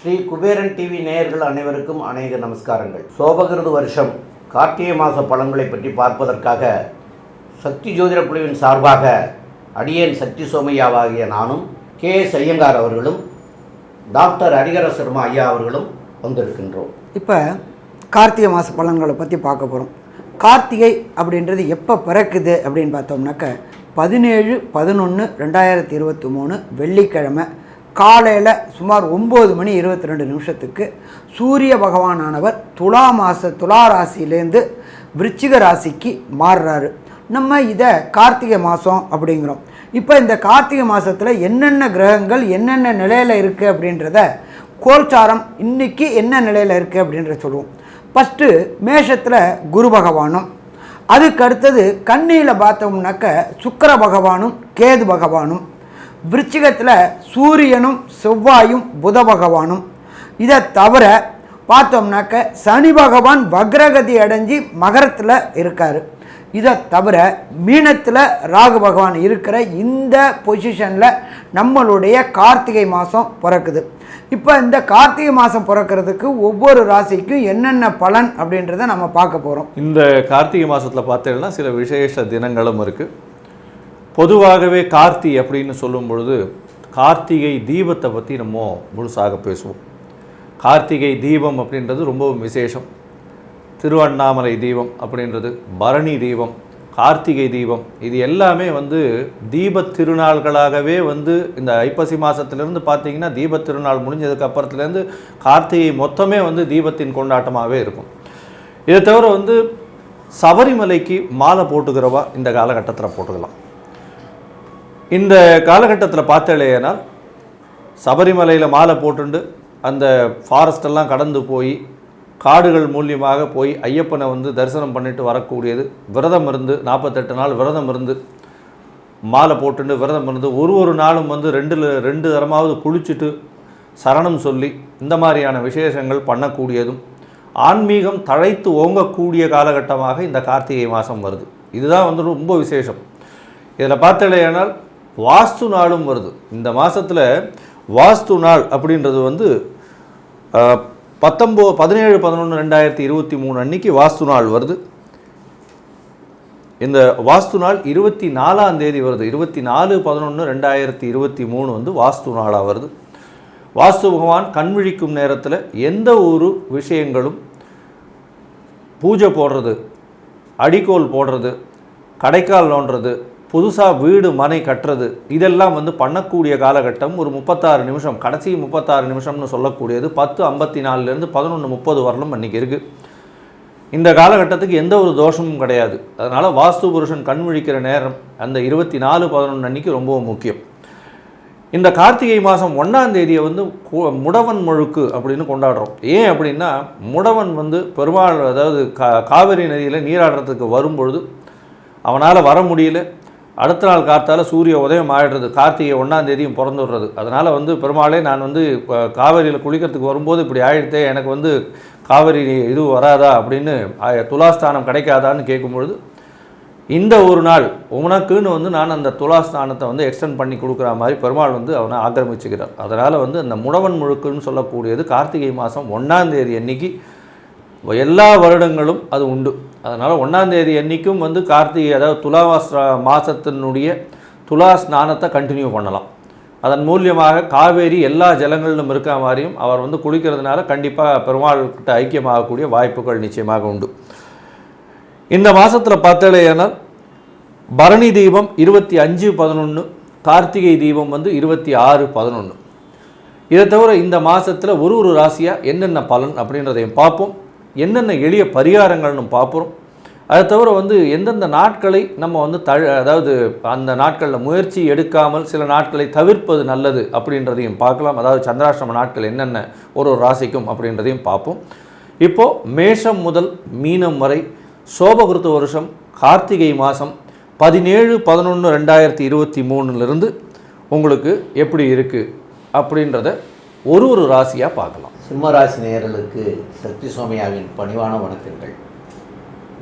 Sri Kuberan TV நேயர்கள் அனைவருக்கும் அநேக நமஸ்காரங்கள். சோபகிருது வருஷம் கார்த்திகை மாத பலன்களை பற்றி பார்ப்பதற்காக சக்தி ஜோதிட குழுவின் சார்பாக அடியேன் சக்தி சோமையாவாகிய நானும் கே எஸ் ஐயங்கார் அவர்களும் டாக்டர் ஹரிகர சர்மா ஐயா அவர்களும் வந்திருக்கின்றோம். இப்போ கார்த்திகை மாத பலன்களை பற்றி பார்க்க போகிறோம் கார்த்திகை அப்படின்றது எப்போ பிறக்குது அப்படின்னு பார்த்தோம்னாக்க பதினேழு பதினொன்று ரெண்டாயிரத்தி இருபத்தி மூணு வெள்ளிக்கிழமை காலையில் சுமார் ஒம்பது மணி இருபத்தி ரெண்டு நிமிஷத்துக்கு சூரிய பகவானானவர் துலா மாத துலா ராசியிலேருந்து விருச்சிக ராசிக்கு மாறுறாரு. நம்ம இதை கார்த்திகை மாதம் அப்படிங்கிறோம். இப்போ இந்த கார்த்திகை மாதத்தில் என்னென்ன கிரகங்கள் என்னென்ன நிலையில் இருக்குது அப்படின்றத கோல்சாரம் இன்றைக்கி என்ன நிலையில் இருக்குது அப்படின்றத சொல்லுவோம். ஃபஸ்ட்டு மேஷத்தில் குரு பகவானும் அதுக்கு அடுத்தது கண்ணியில் பார்த்தோம்னாக்க சுக்கிர பகவானும் கேது பகவானும் விருச்சிகத்தில் சூரியனும் செவ்வாயும் புத பகவானும். இதை தவிர பார்த்தோம்னாக்க சனி பகவான் வக்ரகதி அடைஞ்சி மகரத்தில் இருக்கார். இதை தவிர மீனத்தில் ராகு பகவான் இருக்கிற இந்த பொசிஷனில் நம்மளுடைய கார்த்திகை மாதம் பிறக்குது. இப்போ இந்த கார்த்திகை மாதம் பிறக்கிறதுக்கு ஒவ்வொரு ராசிக்கும் என்னென்ன பலன் அப்படின்றத நம்ம பார்க்க போகிறோம் இந்த கார்த்திகை மாதத்தில் பார்த்தீங்கன்னா சில விசேஷ தினங்களும் இருக்குது பொதுவாகவே கார்த்தி அப்படின்னு சொல்லும் பொழுது கார்த்திகை தீபத்தை பற்றி நம்ம முழுசாக பேசுவோம். கார்த்திகை தீபம் அப்படின்றது ரொம்பவும் விசேஷம். திருவண்ணாமலை தீபம் அப்படின்றது பரணி தீபம் கார்த்திகை தீபம் இது எல்லாமே வந்து தீபத் திருநாள்களாகவே வந்து இந்த ஐப்பசி மாதத்துலேருந்து பார்த்தீங்கன்னா தீபத் திருநாள் முடிஞ்சதுக்கு அப்புறத்துலேருந்து கார்த்திகை மொத்தமே வந்து தீபத்தின் கொண்டாட்டமாகவே இருக்கும். இதை தவிர வந்து சபரிமலைக்கு மாலை போட்டுக்கிறவா இந்த காலகட்டத்தில் போட்டுக்கலாம். இந்த காலகட்டத்தில் பார்த்தேனால் சபரிமலையில் மாலை போட்டுண்டு அந்த ஃபாரஸ்டெல்லாம் கடந்து போய் காடுகள் மூலியமாக போய் ஐயப்பனை வந்து தரிசனம் பண்ணிட்டு வரக்கூடியது. விரதம் இருந்து நாற்பத்தெட்டு நாள் விரதம் இருந்து மாலை போட்டுட்டு விரதம் இருந்து ஒரு ஒரு நாளும் வந்து ரெண்டு ரெண்டு தரமாவது குளிச்சுட்டு சரணம் சொல்லி இந்த மாதிரியான விசேஷங்கள் பண்ணக்கூடியதும் ஆன்மீகம் தழைத்து ஓங்கக்கூடிய காலகட்டமாக இந்த கார்த்திகை மாதம் வருது. இதுதான் வந்து ரொம்ப விசேஷம். இதில் பார்த்தலையானால் வாஸ்து நாளும் வருது. இந்த மாதத்தில் வாஸ்து நாள் அப்படின்றது வந்து பத்தொம்போ பதினேழு பதினொன்று ரெண்டாயிரத்தி இருபத்தி மூணு அன்னைக்கு வாஸ்து நாள் வருது. இந்த வாஸ்து நாள் இருபத்தி நாலாம் தேதி வருது. இருபத்தி நாலு பதினொன்று ரெண்டாயிரத்தி இருபத்தி மூணு வந்து வாஸ்து நாளாக வருது. வாஸ்து பகவான் கண்விழிக்கும் நேரத்தில் எந்த ஒரு விஷயங்களும் பூஜை போடுறது அடிக்கோல் போடுறது கடைக்கால் நோண்டுறது புதுசாக வீடு மனை கட்டுறது இதெல்லாம் வந்து பண்ணக்கூடிய காலகட்டம் ஒரு முப்பத்தாறு நிமிஷம். கடைசி முப்பத்தாறு நிமிஷம்னு சொல்லக்கூடியது பத்து ஐம்பத்தி நாலுலேருந்து பதினொன்று முப்பது வரலும் அன்றைக்கி இருக்குது இந்த காலகட்டத்துக்கு எந்த ஒரு தோஷமும் கிடையாது. அதனால் வாஸ்து புருஷன் கண் விழிக்கிற நேரம் அந்த இருபத்தி நாலு பதினொன்று அன்றைக்கி ரொம்பவும் முக்கியம். இந்த கார்த்திகை மாதம் ஒன்றாம் தேதியை வந்து கு- முடவன் முழுக்கு அப்படின்னு கொண்டாடுறோம். ஏன் அப்படின்னா முடவன் வந்து பெருமாள் அதாவது கா காவிரி நதியில் நீராடுறதுக்கு வரும்பொழுது அவனால் வர முடியல. அடுத்த நாள் காத்தால சூரிய உதயம் ஆயிடுறது கார்த்திகை ஒன்றாந்தேதியும் பிறந்துடுறது. அதனால் வந்து பெருமாளே நான் வந்து காவேரியில் காவிரியில் குளிக்கிறதுக்கு வரும்போது இப்படி ஆயிடுத்தே எனக்கு வந்து காவேரி இது வராதா அப்படின்னு துலாஸ்தானம் கிடைக்காதான்னு கேட்கும்பொழுது இந்த ஒரு நாள் உனக்குன்னு வந்து நான் அந்த துலாஸ்தானத்தை வந்து எக்ஸ்டெண்ட் பண்ணி கொடுக்குற மாதிரி பெருமாள் வந்து அவனை ஆக்கிரமிச்சுக்கிறார். அதனால் வந்து அந்த முடவன் முழுக்குன்னு சொல்லக்கூடியது கார்த்திகை மாதம் ஒன்றாந்தேதி அன்னைக்கு எல்லா வருடங்களும் அது உண்டு. அதனால் ஒன்றாந்தேதி அன்னைக்கும் வந்து கார்த்திகை அதாவது துலாவாஸ் மாதத்தினுடைய துலா ஸ்நானத்தை கண்டினியூ பண்ணலாம். அதன் மூலியமாக காவேரி எல்லா ஜலங்களிலும் இருக்க மாதிரியும் அவர் வந்து குளிக்கிறதுனால கண்டிப்பாக பெருமாள்கிட்ட ஐக்கியமாகக்கூடிய வாய்ப்புகள் நிச்சயமாக உண்டு. இந்த மாதத்தில் பார்த்தலையானால் பரணி தீபம் இருபத்தி அஞ்சு பதினொன்று கார்த்திகை தீபம் வந்து இருபத்தி ஆறு பதினொன்று இதை தவிர இந்த மாதத்தில் ஒரு ஒரு ராசியாக என்னென்ன பலன் அப்படின்றதையும் பார்ப்போம். என்னென்ன எளிய பரிகாரங்கள்னு பார்ப்போம். அதை தவிர வந்து எந்தெந்த நாட்களை நம்ம வந்து தழ அதாவது அந்த நாட்களில் முயற்சி எடுக்காமல் சில நாட்களை தவிர்ப்பது நல்லது அப்படின்றதையும் பார்க்கலாம். அதாவது சந்திராஷ்டம நாட்கள் என்னென்ன ஒரு ஒரு ராசிக்கும் அப்படின்றதையும் பார்ப்போம். இப்போது மேஷம் முதல் மீனம் வரை சோபகிருத்த வருஷம் கார்த்திகை மாதம் பதினேழு பதினொன்று ரெண்டாயிரத்தி இருபத்தி மூணுலேருந்து உங்களுக்கு எப்படி இருக்குது அப்படின்றத ஒரு ஒரு ராசியாக பார்க்கலாம். சிம்மராசி நேயர்களுக்கு சக்தி சுவாமியாவின் பணிவான வணக்கங்கள்.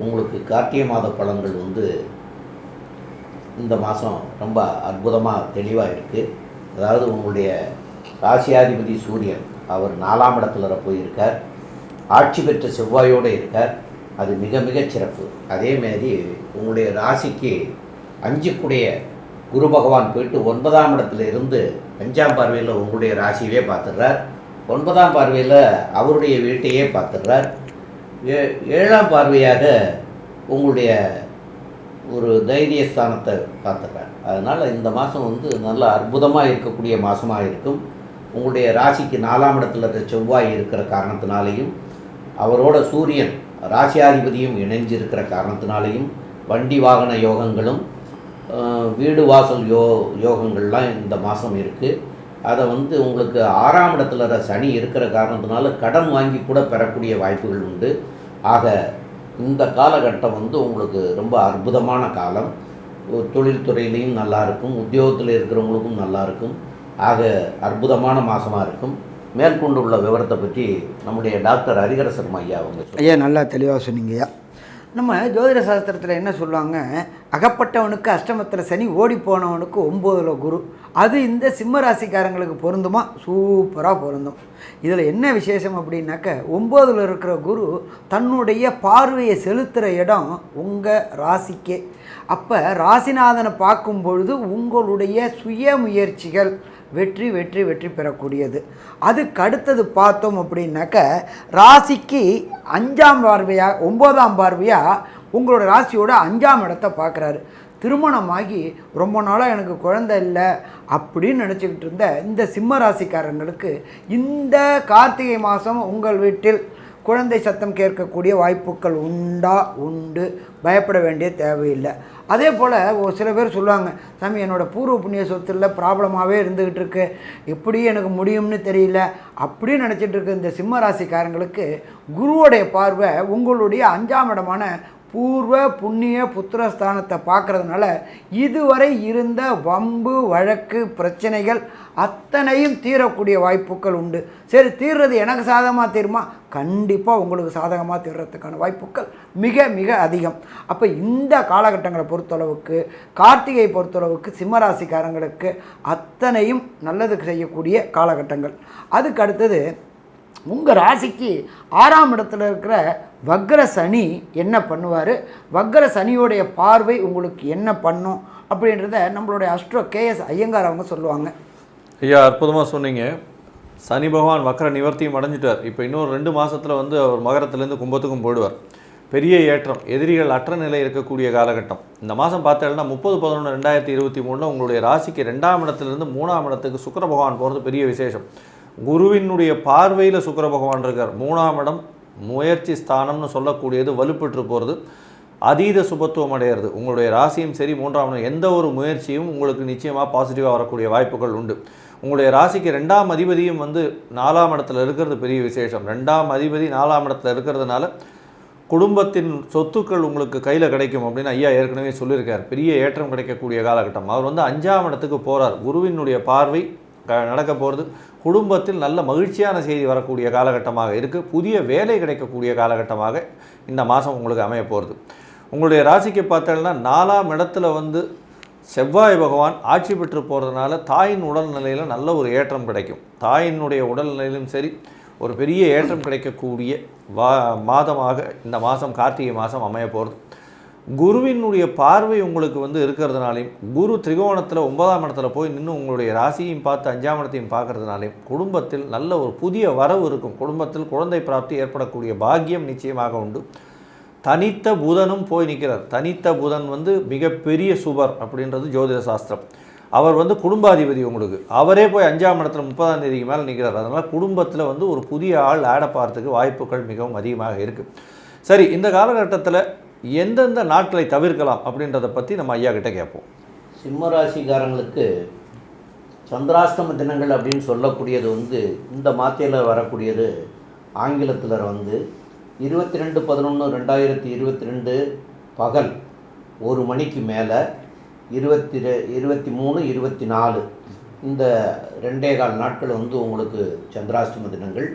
உங்களுக்கு கார்த்திகை மாத பழங்கள் வந்து இந்த மாதம் ரொம்ப அற்புதமாக தெளிவாக இருக்குது அதாவது உங்களுடைய ராசியாதிபதி சூரியன் அவர் நாலாம் இடத்துல போயிருக்கார். ஆட்சி பெற்ற செவ்வாயோடு இருக்கார். அது மிக மிக சிறப்பு. அதேமாரி உங்களுடைய ராசிக்கு அஞ்சுக்குடைய குரு பகவான் போயிட்டு ஒன்பதாம் இடத்துல இருந்து அஞ்சாம் பார்வையில் உங்களுடைய ராசியவே பார்த்துடுறார். ஒன்பதாம் பார்வையில் அவருடைய வீட்டையே பார்த்துடுறார். ஏ ஏழாம் பார்வையாக உங்களுடைய ஒரு தைரியஸ்தானத்தை பார்த்துடுறார். அதனால் இந்த மாதம் வந்து நல்ல அற்புதமாக இருக்கக்கூடிய மாதமாக இருக்கும். உங்களுடைய ராசிக்கு நாலாம் இடத்துல இருக்க செவ்வாய் இருக்கிற காரணத்தினாலையும் அவரோட சூரியன் ராசியாதிபதியும் இணைஞ்சிருக்கிற காரணத்தினாலையும் வண்டி வாகன யோகங்களும் வீடு வாசல் யோ யோகங்கள்லாம் இந்த மாதம் இருக்குது அதை வந்து உங்களுக்கு ஆறாம் இடத்துல சனி இருக்கிற காரணத்தினால கடன் வாங்கி கூட பெறக்கூடிய வாய்ப்புகள் உண்டு. ஆக இந்த காலகட்டம் வந்து உங்களுக்கு ரொம்ப அற்புதமான காலம். தொழில்துறையிலையும் நல்லா இருக்கும். உத்தியோகத்தில் இருக்கிறவங்களுக்கும் நல்லா இருக்கும். ஆக அற்புதமான மாதமாக இருக்கும். மேற்கொண்டு உள்ள விவரத்தை பற்றி நம்முடைய டாக்டர் ஹரிகர சர்மா ஐயா அவங்க ஐயா நல்லா தெளிவாக சொன்னீங்கய்யா. நம்ம ஜோதிட சாஸ்திரத்தில் என்ன சொல்லுவாங்க? அகப்பட்டவனுக்கு அஷ்டமத்தில் சனி ஓடி போனவனுக்கு ஒம்போதில் குரு. அது இந்த சிம்ம ராசிக்காரங்களுக்கு பொருந்துமா? சூப்பராக பொருந்தும். இதில் என்ன விசேஷம் அப்படின்னாக்க ஒம்போதில் இருக்கிற குரு தன்னுடைய பார்வையை செலுத்துகிற இடம் உங்கள் ராசிக்கே. அப்போ ராசிநாதனை பார்க்கும் பொழுது உங்களுடைய சுய முயற்சிகள் வெற்றி வெற்றி வெற்றி பெறக்கூடியது. அதுக்கு அடுத்தது பார்த்தோம் அப்படின்னாக்க ராசிக்கு அஞ்சாம் பார்வையாக ஒம்போதாம் பார்வையாக உங்களோட ராசியோட அஞ்சாம் இடத்த பார்க்குறாரு. திருமணமாகி ரொம்ப நாளாக எனக்கு குழந்தை இல்லை அப்படின்னு நினச்சிக்கிட்டு இருந்த இந்த சிம்ம ராசிக்காரங்களுக்கு இந்த கார்த்திகை மாதம் உங்கள் வீட்டில் குழந்தை சத்தம் கேட்கக்கூடிய வாய்ப்புகள் உண்டா உண்டு? பயப்பட வேண்டிய தேவையில்லை. அதே போல் ஒரு சில பேர் சொல்லுவாங்க சாமி என்னோடய பூர்வ புண்ணிய சொத்துல ப்ராப்ளமாகவே இருந்துக்கிட்டு இருக்கு எப்படி எனக்கு முடியும்னு தெரியல. அப்படின்னு நினச்சிட்டு இருக்க இந்த சிம்ம ராசிக்காரங்களுக்கு குருவோடைய பார்வை உங்களுடைய அஞ்சாம் இடமான பூர்வ புண்ணிய புத்திரஸ்தானத்தை பார்க்குறதுனால இதுவரை இருந்த வம்பு வழக்கு பிரச்சனைகள் அத்தனையும் தீரக்கூடிய வாய்ப்புகள் உண்டு. சரி தீர்றது எனக்கு சாதகமாக தீருமா? கண்டிப்பாக உங்களுக்கு சாதகமாக தீர்றதுக்கான வாய்ப்புகள் மிக மிக அதிகம். அப்போ இந்த காலகட்டங்களை பொறுத்தளவுக்கு கார்த்திகை பொறுத்தளவுக்கு சிம்மராசிக்காரங்களுக்கு அத்தனையும் நல்லதுக்கு செய்யக்கூடிய காலகட்டங்கள். அதுக்கு அடுத்தது உங்கள் ராசிக்கு ஆறாம் இடத்துல இருக்கிற வக்ர சனி என்ன பண்ணுவார்? வக்ர சனியோடைய பார்வை உங்களுக்கு என்ன பண்ணும்? அப்படின்றத நம்மளுடைய அஸ்ட்ரோ கேஎஸ் ஐயங்கார் அவங்க சொல்லுவாங்க. ஐயா அற்புதமாக சொன்னீங்க. சனி பகவான் வக்கர நிவர்த்தியும் அடைஞ்சிட்டார். இப்போ இன்னொரு ரெண்டு மாதத்தில் வந்து அவர் மகரத்துலேருந்து கும்பத்துக்கும் போயிடுவார். பெரிய ஏற்றம் எதிரிகள் அற்ற நிலை இருக்கக்கூடிய காலகட்டம். இந்த மாதம் பார்த்தேன்னா முப்பது பதினொன்று ரெண்டாயிரத்தி இருபத்தி மூணில் உங்களுடைய ராசிக்கு ரெண்டாம் இடத்துலேருந்து மூணாம் இடத்துக்கு சுக்கர பகவான் போகிறது பெரிய விசேஷம். குருவினுடைய பார்வையில் சுக்கர பகவான் இருக்கார். மூணாம் இடம் முயற்சி ஸ்தானம்னு சொல்லக்கூடியது வலுப்பெற்று போகிறது அதீத சுபத்துவம் அடையிறது. உங்களுடைய ராசியும் சரி மூன்றாம் எந்த ஒரு முயற்சியும் உங்களுக்கு நிச்சயமாக பாசிட்டிவாக வரக்கூடிய வாய்ப்புகள் உண்டு. உங்களுடைய ராசிக்கு ரெண்டாம் அதிபதியும் வந்து நாலாம் இடத்துல இருக்கிறது பெரிய விசேஷம். ரெண்டாம் அதிபதி நாலாம் இடத்துல இருக்கிறதுனால குடும்பத்தின் சொத்துக்கள் உங்களுக்கு கையில் கிடைக்கும் அப்படின்னு ஐயா ஏற்கனவே சொல்லியிருக்கார். பெரிய ஏற்றம் கிடைக்கக்கூடிய காலகட்டம். அவர் வந்து அஞ்சாம் இடத்துக்கு போகிறார் குருவினுடைய பார்வை நடக்க போகிறது குடும்பத்தில் நல்ல மகிழ்ச்சியான செய்தி வரக்கூடிய காலகட்டமாக இருக்குது புதிய வேலை கிடைக்கக்கூடிய காலகட்டமாக இந்த மாதம் உங்களுக்கு அமைய போகிறது உங்களுடைய ராசிக்கு பார்த்தோம்னா நாலாம் இடத்துல வந்து செவ்வாய் பகவான் ஆட்சி பெற்று போகிறதுனால தாயின் உடல்நிலையில் நல்ல ஒரு ஏற்றம் கிடைக்கும். தாயினுடைய உடல்நிலையிலும் சரி ஒரு பெரிய ஏற்றம் கிடைக்கக்கூடிய வா மாதமாக இந்த மாதம் கார்த்திகை மாதம் அமைய போகிறது குருவினுடைய பார்வை உங்களுக்கு வந்து இருக்கிறதுனாலையும் குரு திரிகோணத்தில் ஒன்பதாம் இடத்துல போய் நின்று உங்களுடைய ராசியையும் பார்த்து அஞ்சாம் இடத்தையும் பார்க்கறதுனாலையும் குடும்பத்தில் நல்ல ஒரு புதிய வரவு இருக்கும். குடும்பத்தில் குழந்தை பிராப்தி ஏற்படக்கூடிய பாக்கியம் நிச்சயமாக உண்டு. தனித்த புதனும் போய் நிற்கிறார். தனித்த புதன் வந்து மிகப்பெரிய சுபர் அப்படின்றது ஜோதிட சாஸ்திரம். அவர் வந்து குடும்பாதிபதி உங்களுக்கு. அவரே போய் அஞ்சாம் இடத்துல முப்பதாம் தேதிக்கு மேலே நிற்கிறார். அதனால் குடும்பத்தில் வந்து ஒரு புதிய ஆள் ஆட பார்த்துக்கு வாய்ப்புகள் மிகவும் அதிகமாக இருக்குது சரி இந்த காலகட்டத்தில் எந்தெந்த நாட்களை தவிர்க்கலாம் அப்படின்றத பற்றி நம்ம ஐயா கிட்ட கேட்போம். சிம்ம ராசிக்காரங்களுக்கு சந்திராஷ்டம தினங்கள் அப்படின்னு சொல்லக்கூடியது வந்து இந்த மாத்தையில் வரக்கூடியது ஆங்கிலத்தில் வந்து இருபத்தி ரெண்டு பதினொன்று ரெண்டாயிரத்தி இருபத்தி ரெண்டு பகல் ஒரு மணிக்கு மேலே இருபத்தி ரெ இருபத்தி மூணு இருபத்தி நாலு. இந்த ரெண்டே கால் நாட்கள் வந்து உங்களுக்கு சந்திராஷ்டம தினங்கள்.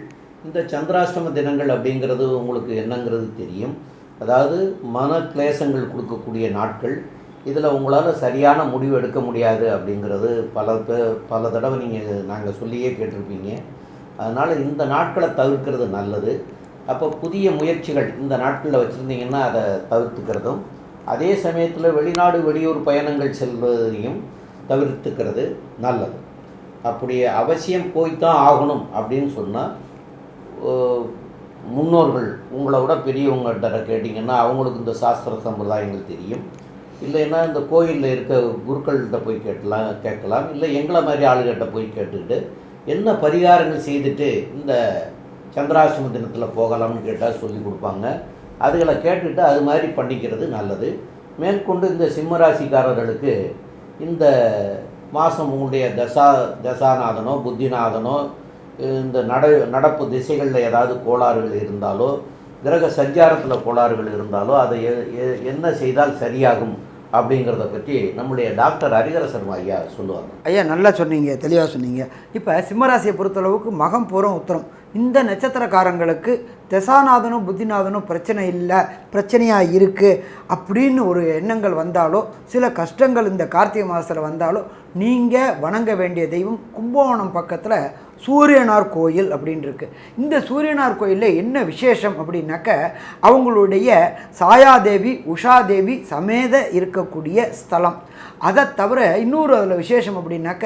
இந்த சந்திராஷ்டம தினங்கள் அப்படிங்கிறது உங்களுக்கு என்னங்கிறது தெரியும். அதாவது மன கிளேசங்கள் கொடுக்கக்கூடிய நாட்கள் இதில் உங்களால் சரியான முடிவு எடுக்க முடியாது அப்படிங்கிறது பல பே பல தடவை நீங்கள் நாங்கள் சொல்லியே கேட்டிருப்பீங்க. அதனால் இந்த நாட்களை தவிர்க்கிறது நல்லது. அப்போ புதிய முயற்சிகள் இந்த நாட்களில் வச்சுருந்தீங்கன்னா அதை தவிர்த்துக்கிறதும் அதே சமயத்தில் வெளிநாடு வெளியூர் பயணங்கள் செல்வதையும் தவிர்த்துக்கிறது நல்லது. அப்படி அவசியம் போய்த்தான் ஆகணும் அப்படின்னு சொன்னால் முன்னோர்கள் உங்களை விட பெரியவங்கள்ட்ட கேட்டிங்கன்னா அவங்களுக்கு இந்த சாஸ்திர சம்பிரதாயங்கள் தெரியும். இல்லைன்னா இந்த கோயிலில் இருக்க குருக்கள்கிட்ட போய் கேட்கலாம் கேட்கலாம். இல்லை எங்களை மாதிரி ஆளுகிட்ட போய் கேட்டுக்கிட்டு என்ன பரிகாரங்கள் செய்துட்டு இந்த சந்திராசிரம தினத்தில் போகலாம்னு கேட்டால் சொல்லி கொடுப்பாங்க. அதுகளை கேட்டுட்டு அது மாதிரி பண்ணிக்கிறது நல்லது. மேற்கொண்டு இந்த சிம்மராசிக்காரர்களுக்கு இந்த மாதம் உங்களுடைய தசா தசாநாதனோ புத்திநாதனோ இந்த நட நடப்பு திசைகளில் ஏதாவது கோளாறுகள் இருந்தாலோ கிரக சஞ்சாரத்தில் கோளாறுகள் இருந்தாலோ அதை எ- எ- என்ன செய்தால் சரியாகும் அப்படிங்கிறத பற்றி நம்முடைய டாக்டர் ஹரிஹர சர்மா ஐயா சொல்லுவாங்க. ஐயா நல்லா சொன்னீங்க தெளிவாக சொன்னீங்க. இப்போ சிம்மராசியை பொறுத்தளவுக்கு மகம் பூரம் உத்தரம். இந்த நட்சத்திரக்காரங்களுக்கு தசாநாதனும் புத்திநாதனும் பிரச்சனை இல்லை பிரச்சனையாக இருக்குது அப்படின்னு ஒரு எண்ணங்கள் வந்தாலோ சில கஷ்டங்கள் இந்த கார்த்திகை மாதத்தில் வந்தாலோ நீங்கள் வணங்க வேண்டிய தெய்வம் கும்பகோணம் பக்கத்தில் சூரியனார் கோயில் அப்படின்னு இருக்கு இந்த சூரியனார் கோயிலில் என்ன விசேஷம் அப்படின்னாக்க அவங்களுடைய சாயாதேவி உஷாதேவி சமேத இருக்கக்கூடிய ஸ்தலம். அதை தவிர இன்னொரு அதில் விசேஷம் அப்படின்னாக்க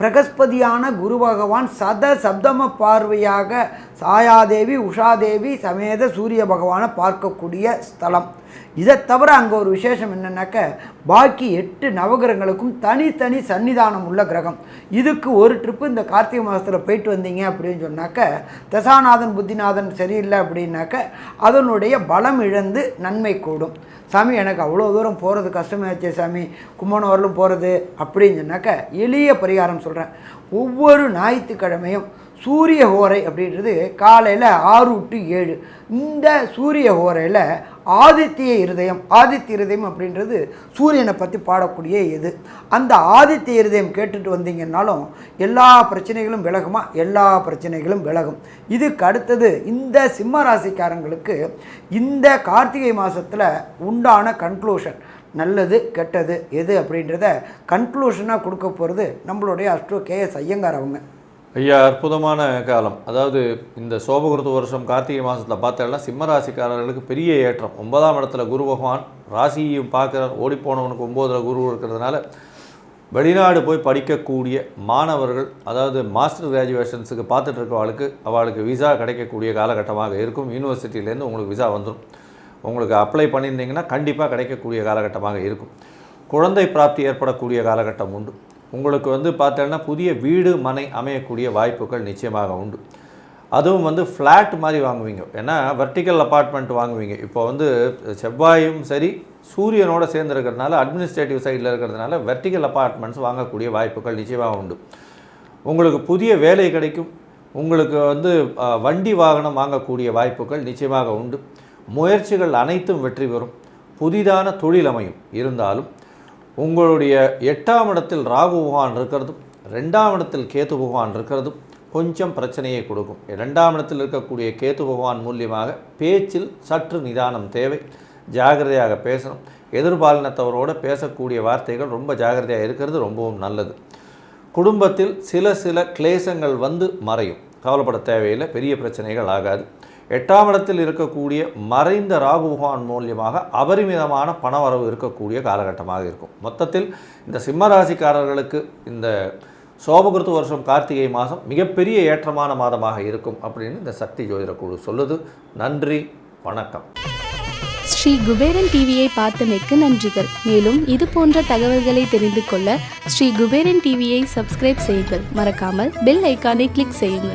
பிரகஸ்பதியான குரு பகவான் சத சப்தம பார்வையாக சாயாதேவி உஷாதேவி சமேத சூரிய பகவானை பார்க்கக்கூடிய ஸ்தலம். இதை தவிர அங்கே ஒரு விசேஷம் என்னென்னாக்க பாக்கி எட்டு நவகிரகங்களுக்கும் தனித்தனி சன்னிதானம் உள்ள கிரகம். இதுக்கு ஒரு ட்ரிப்பு இந்த கார்த்திகை மாதத்தில் போயிட்டு வந்தீங்க அப்படின்னு சொன்னாக்க தசாநாதன் புத்திநாதன் சரியில்லை அப்படின்னாக்க அதனுடைய பலம் இழந்து நன்மை கூடும். சாமி எனக்கு அவ்வளோ தூரம் போகிறது கஷ்டமாச்சே சாமி. கும்பகோணம் வரலும் போகிறது அப்படின்னு சொன்னாக்க எளிய பரிகாரம் சொல்கிறேன் ஒவ்வொரு ஞாயிற்றுக்கிழமையும் சூரிய ஹோரை அப்படின்றது காலையில் ஆறு டு ஏழு. இந்த சூரிய ஹோரையில் ஆதித்ய இருதயம் ஆதித்ய இருதயம் அப்படின்றது சூரியனை பற்றி பாடக்கூடிய இது அந்த ஆதித்ய இருதயம் கேட்டுட்டு வந்தீங்கன்னாலும் எல்லா பிரச்சனைகளும் விலகுமா? எல்லா பிரச்சனைகளும் விலகும். இதுக்கு அடுத்தது இந்த சிம்ம ராசிக்காரங்களுக்கு இந்த கார்த்திகை மாதத்தில் உண்டான கன்க்ளூஷன் நல்லது கெட்டது எது அப்படின்றத கன்க்ளூஷனாக கொடுக்க போகிறது நம்மளுடைய அஷ்டோ கேஎஸ் ஐயங்கார் அவங்க. ஐயா அற்புதமான காலம். அதாவது இந்த சோபகிருத்து வருஷம் கார்த்திகை மாதத்தில் பார்த்தோம்னா சிம்ம ராசிக்காரர்களுக்கு பெரிய ஏற்றம். ஒன்பதாம் இடத்துல குரு பகவான் ராசியையும் பார்க்குறார். ஓடிப்போனவனுக்கு ஒம்போதில் குரு இருக்கிறதுனால வெளிநாடு போய் படிக்கக்கூடிய மாணவர்கள் அதாவது மாஸ்டர் கிராஜுவேஷன்ஸுக்கு பார்த்துட்டு இருக்கவளுக்கு அவளுக்கு விசா கிடைக்கக்கூடிய காலகட்டமாக இருக்கும். யூனிவர்சிட்டியிலேருந்து உங்களுக்கு விசா வந்துடும் உங்களுக்கு அப்ளை பண்ணியிருந்தீங்கன்னா கண்டிப்பாக கிடைக்கக்கூடிய காலகட்டமாக இருக்கும். குழந்தை பிராப்தி ஏற்படக்கூடிய காலகட்டம் உண்டு. உங்களுக்கு வந்து பார்த்தோன்னா புதிய வீடு மனை அமையக்கூடிய வாய்ப்புகள் நிச்சயமாக உண்டு. அதுவும் வந்து ஃப்ளாட் மாதிரி வாங்குவீங்க. ஏன்னா வெர்டிக்கல் அப்பார்ட்மெண்ட் வாங்குவீங்க. இப்போ வந்து செவ்வாயும் சரி சூரியனோட சேர்ந்து இருக்கிறதுனால அட்மினிஸ்ட்ரேட்டிவ் சைடில் இருக்கிறதுனால வெர்டிக்கல் அப்பார்ட்மெண்ட்ஸ் வாங்கக்கூடிய வாய்ப்புகள் நிச்சயமாக உண்டு. உங்களுக்கு புதிய வேலை கிடைக்கும். உங்களுக்கு வந்து வண்டி வாகனம் வாங்கக்கூடிய வாய்ப்புகள் நிச்சயமாக உண்டு. முயற்சிகள் அனைத்தும் வெற்றி பெறும். புதிதான தொழில் அமையும். இருந்தாலும் உங்களுடைய எட்டாம் இடத்தில் ராகு பகவான் இருக்கிறதும் ரெண்டாம் இடத்தில் கேத்து பகவான் இருக்கிறதும் கொஞ்சம் பிரச்சனையை கொடுக்கும். ரெண்டாம் இடத்தில் இருக்கக்கூடிய கேத்து பகவான் மூலியமாக பேச்சில் சற்று நிதானம் தேவை. ஜாகிரதையாக பேசணும். எதிர்பாலினத்தவரோடு பேசக்கூடிய வார்த்தைகள் ரொம்ப ஜாகிரதையாக இருக்கிறது ரொம்பவும் நல்லது. குடும்பத்தில் சில சில கிளேசங்கள் வந்து மறையும். கவலைப்பட தேவையில்லை பெரிய பிரச்சனைகள் ஆகாது. எட்டாம் இடத்தில் இருக்கக்கூடிய மறைந்த ராகு பகவான் மூலியமாக அபரிமிதமான பணவரவு இருக்கக்கூடிய காலகட்டமாக இருக்கும். மொத்தத்தில் இந்த சிம்ம ராசிக்காரர்களுக்கு இந்த சோபகிருத்து வருஷம் கார்த்திகை மாதம் மிகப்பெரிய ஏற்றமான மாதமாக இருக்கும் அப்படின்னு இந்த சக்தி ஜோதிட குழு சொல்லுது. நன்றி வணக்கம். ஸ்ரீ குபேரன் டிவியை பார்த்தமைக்கு நன்றிகள். மேலும் இது போன்ற தகவல்களை தெரிந்து கொள்ள ஸ்ரீ குபேரன் டிவியை சப்ஸ்கிரைப் செய்யுங்கள். மறக்காமல் பெல் ஐக்கானை கிளிக் செய்யுங்கள்.